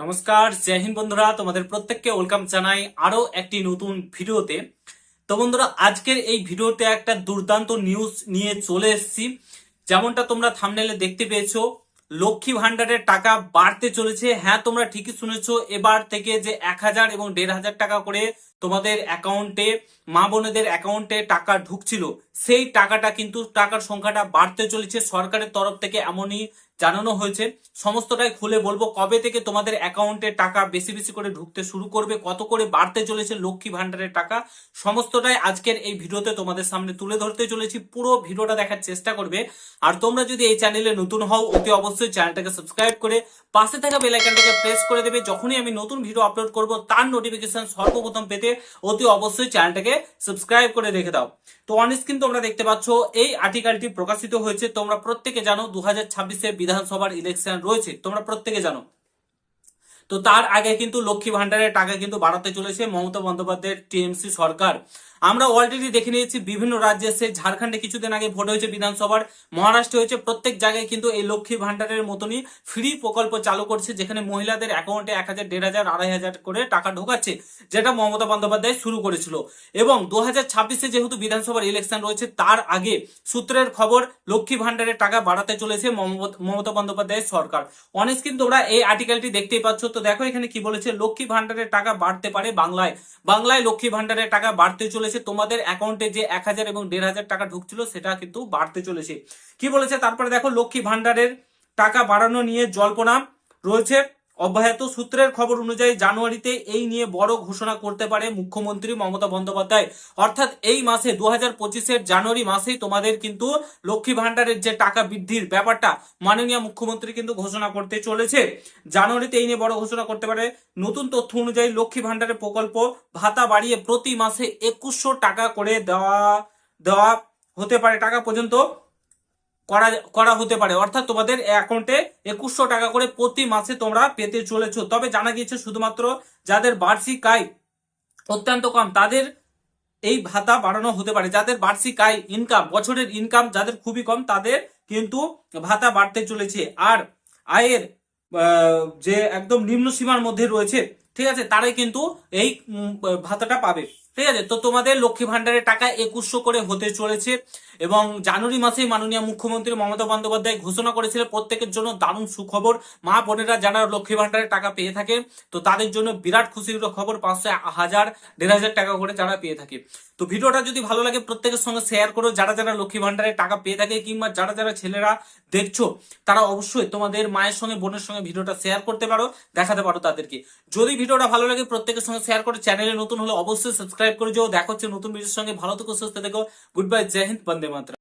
নমস্কার, জয় হিন্দ বন্ধুরা। তোমাদের প্রত্যেককে ওয়েলকাম জানাই আরও একটি নতুন ভিডিওতে। তো বন্ধুরা, আজকের এই ভিডিওতে একটা দুর্দান্ত নিউজ নিয়ে চলে এসেছি। যেমনটা তোমরা থামনেলে দেখতে পেয়েছ, লক্ষ্মী ভান্ডারের টাকা বাড়তে চলেছে। হ্যাঁ তোমরা ঠিকই শুনেছো, এবার থেকে যে এক হাজার এবং দেড় হাজার টাকা করে তোমাদের অ্যাকাউন্টে মা বোনেদের অ্যাকাউন্টে টাকা ঢুকছিল। সেই টাকাটা কিন্তু টাকার সংখ্যাটা বাড়তে চলেছে। সরকারের তরফ থেকে এমনই জানানো হয়েছে। সমস্তটাই খুলে বলব, কবে থেকে তোমাদের অ্যাকাউন্টে টাকা বেশি বেশি করে ঢুকতে শুরু করবে, কত করে বাড়তে চলেছে লক্ষ্মী ভান্ডারের টাকা, সমস্তটাই আজকের এই ভিডিওতে তোমাদের সামনে তুলে ধরতে চলেছি। পুরো ভিডিওটা দেখার চেষ্টা করবে। আর তোমরা যদি এই চ্যানেলে নতুন হও, অতি অবশ্যই চ্যানেলটাকে সাবস্ক্রাইব করে পাশে থাকা বেল আইকনটাকে প্রেস করে দেবে। যখনই আমি নতুন ভিডিও আপলোড করব, তার নোটিফিকেশন সর্বপ্রথম পেতে অতি অবশ্যই চ্যানেলটাকে সাবস্ক্রাইব করে রেখে দাও। তো অন স্ক্রিন তোমরা দেখতে পাচ্ছ, এই আর্টিকেলটি প্রকাশিত হয়েছে, তোমরা প্রত্যেকে জানো দু হাজার ছাব্বিশে বিধানসভার ইলেকশন রয়েছে তোমরা প্রত্যেকে জানো। তো তার আগে কিন্তু লক্ষ্মী ভান্ডারের টাকা কিন্তু বাড়াতে চলেছে মমতা বন্দ্যোপাধ্যায়ের টিএমসি সরকার। আমরা অলরেডি দেখে নিয়েছি বিভিন্ন রাজ্যে সে ঝাড়খণ্ডে কিছুদিন আগে ভোট হয়েছে বিধানসভার, মহারাষ্ট্রে হয়েছে প্রত্যেক জায়গায় কিন্তু এই লক্ষ্মী ভান্ডারের মতনই ফ্রি প্রকল্প চালু করছে, যেখানে মহিলাদের অ্যাকাউন্টে এক হাজার, দেড় হাজার, আড়াই হাজার করে টাকা ঢোকাচ্ছে, যেটা মমতা বন্দ্যোপাধ্যায় শুরু করেছিল। এবং দু হাজার ছাব্বিশে যেহেতু বিধানসভার ইলেকশন রয়েছে, তার আগে সূত্রের খবর লক্ষ্মী ভান্ডারের টাকা বাড়াতে চলেছে মমতা- বন্দ্যোপাধ্যায়ের সরকার। অনেক কিন্তু ওরা এই আর্টিকেলটি দেখতেই পাচ্ছ, তো দেখো এখানে কি বলেছে, লক্ষ্মী ভান্ডারের টাকা বাড়তে পারে বাংলায়। বাংলায় লক্ষ্মী ভান্ডারের টাকা বাড়তে চলেছে। তোমাদের অ্যাকাউন্টে যে এক হাজার এবং দেড় হাজার টাকা ঢুকছিল, সেটা কিন্তু বাড়তে চলেছে। কি বলেছে? তারপরে দেখো, লক্ষ্মী ভান্ডারের টাকা বাড়ানো নিয়ে জল্পনা রয়েছে। অব্যাহত সূত্রের খবর অনুযায়ী জানুয়ারিতে এই নিয়ে বড় ঘোষণা করতে পারে মুখ্যমন্ত্রী মমতা বন্দ্যোপাধ্যায়। অর্থাৎ এই মাসে দু হাজার পঁচিশের জানুয়ারি মাসেই তোমাদের কিন্তু লক্ষ্মী ভান্ডারের যে টাকা বৃদ্ধির ব্যাপারটা মাননীয় মুখ্যমন্ত্রী কিন্তু ঘোষণা করতে চলেছে। জানুয়ারিতে এই নিয়ে বড় ঘোষণা করতে পারে নতুন তথ্য অনুযায়ী লক্ষ্মী ভান্ডারের প্রকল্প ভাতা বাড়িয়ে প্রতি মাসে একুশশো টাকা করে দেওয়া দেওয়া হতে পারে টাকা পর্যন্ত। করা করা হতে পারে। অর্থাৎ তোমাদের অ্যাকাউন্টে একুশশো টাকা করে প্রতি মাসে তোমরা পেতে চলেছো। তবে জানা গিয়েছে শুধুমাত্র যাদের বার্ষিক আয় অত্যন্ত কম, তাদের এই ভাতা বাড়ানো হতে পারে। যাদের বার্ষিক আয় ইনকাম বছরের ইনকাম যাদের খুবই কম, তাদের কিন্তু ভাতা বাড়তে চলেছে। আর আয়ের যে একদম নিম্ন সীমার মধ্যে রয়েছে, ঠিক আছে, তারাই কিন্তু এই ভাতাটা পাবে। ঠিক আছে? তো তোমাদের লক্ষ্মী ভান্ডারের টাকা একুশশো করে হতে চলেছে এবং জানুয়ারি মাসেই মাননীয় মুখ্যমন্ত্রী মমতা বন্দ্যোপাধ্যায় ঘোষণা করেছিল প্রত্যেকের জন্য দারুণ সুখবর। মা বোনেরা যারা লক্ষ্মী ভান্ডারের টাকা পেয়ে থাকে, তো তাদের জন্য বিরাট খুশির খবর, পাঁচশো হাজার, দেড় হাজার টাকা করে যারা পেয়ে থাকে। তো ভিডিওটা যদি ভালো লাগে প্রত্যেকের সঙ্গে শেয়ার করো। যারা যারা লক্ষ্মী ভান্ডারের টাকা পেয়ে থাকে কিংবা যারা যারা ছেলেরা দেখছ, তারা অবশ্যই তোমাদের মায়ের সঙ্গে, বোনের সঙ্গে ভিডিওটা শেয়ার করতে পারো, দেখাতে পারো তাদেরকে। যদি ভিডিওটা ভালো লাগে প্রত্যেকের সঙ্গে শেয়ার করে। চ্যানেলে নতুন হলে অবশ্যই সাবস্ক্রাইব করে যাও দেখা হচ্ছে নতুন ভিডিওর সঙ্গে। ভালো থেকো, সুস্থ থেকো। গুড বাই জয় হিন্দ বন্দে মাত্রা